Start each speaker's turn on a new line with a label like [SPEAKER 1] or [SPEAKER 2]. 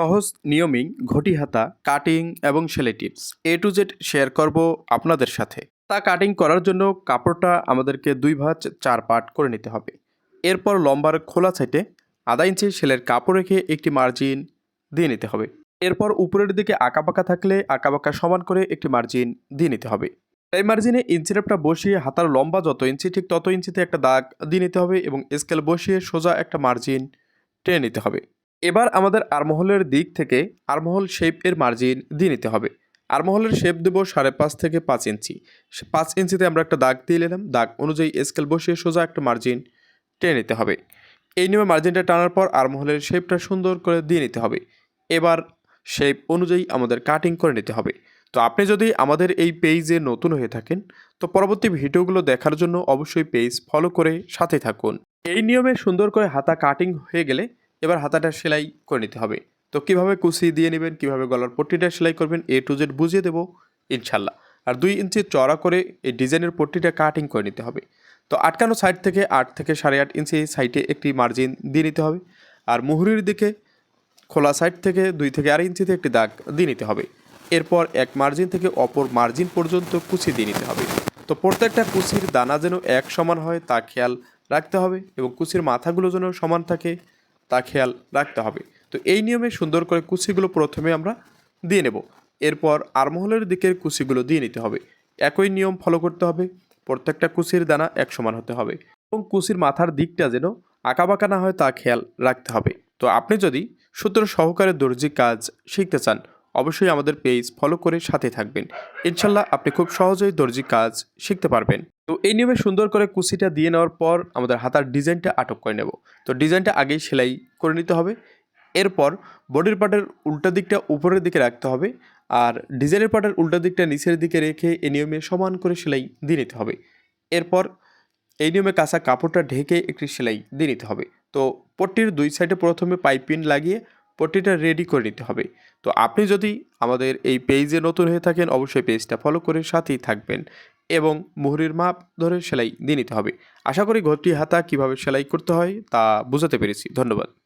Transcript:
[SPEAKER 1] সহজ নিয়মিং ঘটি হাতা কাটিং এবং সেলাই tips. A to Z share করব আপনাদের সাথে। তা কাটিং করার জন্য কাপড়টা আমাদেরকে দুই ভাঁজ চার পার্ট করে নিতে হবে। এরপর লম্বার খোলা সাইডে আধা ইঞ্চি সেলের কাপড় রেখে একটি মার্জিন দিয়ে নিতে হবে। এরপর উপরের দিকে আঁকাবাঁকা থাকলে আঁকাবাঁকা সমান করে একটি মার্জিন দিয়ে নিতে হবে। এই মার্জিনে ইঞ্চিরেপটা বসিয়ে হাতার লম্বা যত ইঞ্চি, ঠিক তত ইঞ্চিতে একটা দাগ দিয়ে নিতে হবে এবং স্কেল বসিয়ে সোজা একটা মার্জিন টেনে নিতে হবে। এবার আমাদের আরমহলের দিক থেকে আরমহল শেপের মার্জিন দিয়ে নিতে হবে। আরমহলের শেপ দেবো সাড়ে পাঁচ থেকে পাঁচ ইঞ্চি। পাঁচ ইঞ্চিতে আমরা একটা দাগ দিয়ে নিলাম। দাগ অনুযায়ী স্কেল বসিয়ে সোজা একটা মার্জিন টেনে নিতে হবে। এই নিয়মে মার্জিনটা টানার পর আরমহলের শেপটা সুন্দর করে দিয়ে নিতে হবে। এবার শেপ অনুযায়ী আমাদের কাটিং করে নিতে হবে। তো আপনি যদি আমাদের এই পেজে নতুন হয়ে থাকেন, তো পরবর্তী ভিডিওগুলো দেখার জন্য অবশ্যই পেজ ফলো করে সাথে থাকুন। এই নিয়মে সুন্দর করে হাতা কাটিং হয়ে গেলে এবার হাতাটা সেলাই করে নিতে হবে। তো কীভাবে কুচি দিয়ে নেবেন, কীভাবে গলার পট্টিটা সেলাই করবেন, এ টু জেড বুঝিয়ে দেবো ইনশাল্লাহ। আর দুই ইঞ্চি চড়া করে এই ডিজাইনের পট্টিটা কাটিং করে নিতে হবে। তো আটকানো সাইড থেকে আট থেকে সাড়ে আট ইঞ্চি সাইডে একটি মার্জিন দিয়ে নিতে হবে। আর মুহুরির দিকে খোলা সাইড থেকে দুই থেকে আড়াই ইঞ্চিতে একটি দাগ দিয়ে নিতে হবে। এরপর এক মার্জিন থেকে অপর মার্জিন পর্যন্ত কুচি দিয়ে নিতে হবে। তো প্রত্যেকটা কুচির দানা যেন এক সমান হয় তা খেয়াল রাখতে হবে এবং কুচির মাথাগুলো যেন সমান থাকে। তা খেয়াল রাখতে হবে। তো এই নিয়মে সুন্দর করে কুচিগুলো প্রথমে আমরা দিয়ে নেব। এরপর আরমহলের দিকের কুচিগুলো দিয়ে নিতে হবে। একই নিয়ম ফলো করতে হবে। প্রত্যেকটা কুচির দানা এক সমান হতে হবে এবং কুচির মাথার দিকটা যেন আঁকাবাঁকা না হয় তা খেয়াল রাখতে হবে। তো আপনি যদি সূত্র সহকারে দর্জি কাজ শিখতে চান অবশ্যই আমাদের পেজ ফলো করে সাথে থাকবেন। ইনশাল্লাহ আপনি খুব সহজেই দর্জি কাজ শিখতে পারবেন। তো এই নিয়মে সুন্দর করে কুচিটা দিয়ে নেওয়ার পর আমাদের হাতার ডিজাইনটা আটক করে নেব। তো ডিজাইনটা আগেই সেলাই করে নিতে হবে। এরপর বডির পার্টের উল্টা দিকটা উপরের দিকে রাখতে হবে আর ডিজাইনের পার্টের উল্টা দিকটা নিচের দিকে রেখে এই নিয়মে সমান করে সেলাই দিয়ে নিতে হবে। এরপর এই নিয়মে কাঁচা কাপড়টা ঢেকে একটি সেলাই দিয়ে নিতে হবে। তো পট্টির দুই সাইডে প্রথমে পাইপিন লাগিয়ে পট্টিটা রেডি করে নিতে হবে। তো আপনি যদি আমাদের এই পেজে নতুন হয়ে থাকেন, অবশ্যই পেজটা ফলো করে সাথেই থাকবেন এবং মুহুরির মাপ ধরে সেলাই দিয়ে নিতে হবে। আশা করি ঘরটি হাতা কীভাবে সেলাই করতে হয় তা বুঝাতে পেরেছি। ধন্যবাদ।